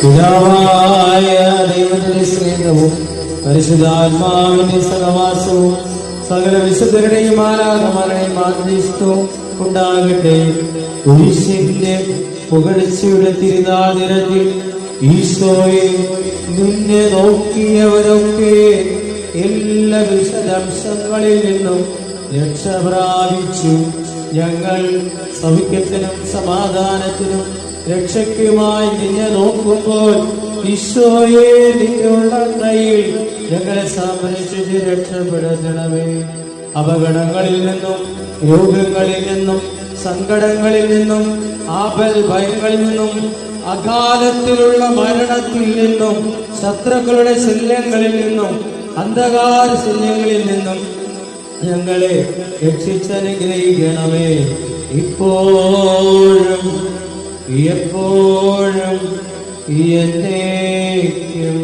പിതാവായ ദൈവത്തിന്റെ സ്നേഹവും പരിശുദ്ധാത്മാവിന്റെ സഹവാസവും സകല വിശുദ്ധരുടെയും ആരാധമാരുടെയും ആഗ്രഹിഷ്ടവും ഉണ്ടാകട്ടെ. കുരിശിന്റെ പുകഴ്ചയുടെ തിരുനാതിരത്തിൽ ഈശോയെ നിന്നെ നോക്കിയവരൊക്കെ എല്ലാ വിശദംശങ്ങളിൽ നിന്നും രക്ഷ പ്രാപിച്ചു ഞങ്ങൾ സൗഖ്യത്തിനും സമാധാനത്തിനും രക്ഷയ്ക്കുമായി നിന്നെ നോക്കുമ്പോൾ ഈശോയെ നിന്നുള്ള കയ്യിൽ ഞങ്ങളെ സംരക്ഷിച്ച് രക്ഷപ്പെടുത്തണമേ. അപകടങ്ങളിൽ നിന്നും രോഗങ്ങളിൽ നിന്നും സങ്കടങ്ങളിൽ നിന്നും ആപൽ ഭയങ്ങളിൽ നിന്നും അകാലത്തിലുള്ള മരണത്തിൽ നിന്നും ശത്രുക്കളുടെ ശല്യങ്ങളിൽ നിന്നും അന്ധകാര ശല്യങ്ങളിൽ നിന്നും ഞങ്ങളെ രക്ഷിച്ചനുഗ്രഹിക്കണമേ. ഇപ്പോഴും എപ്പോഴും എന്നേക്കും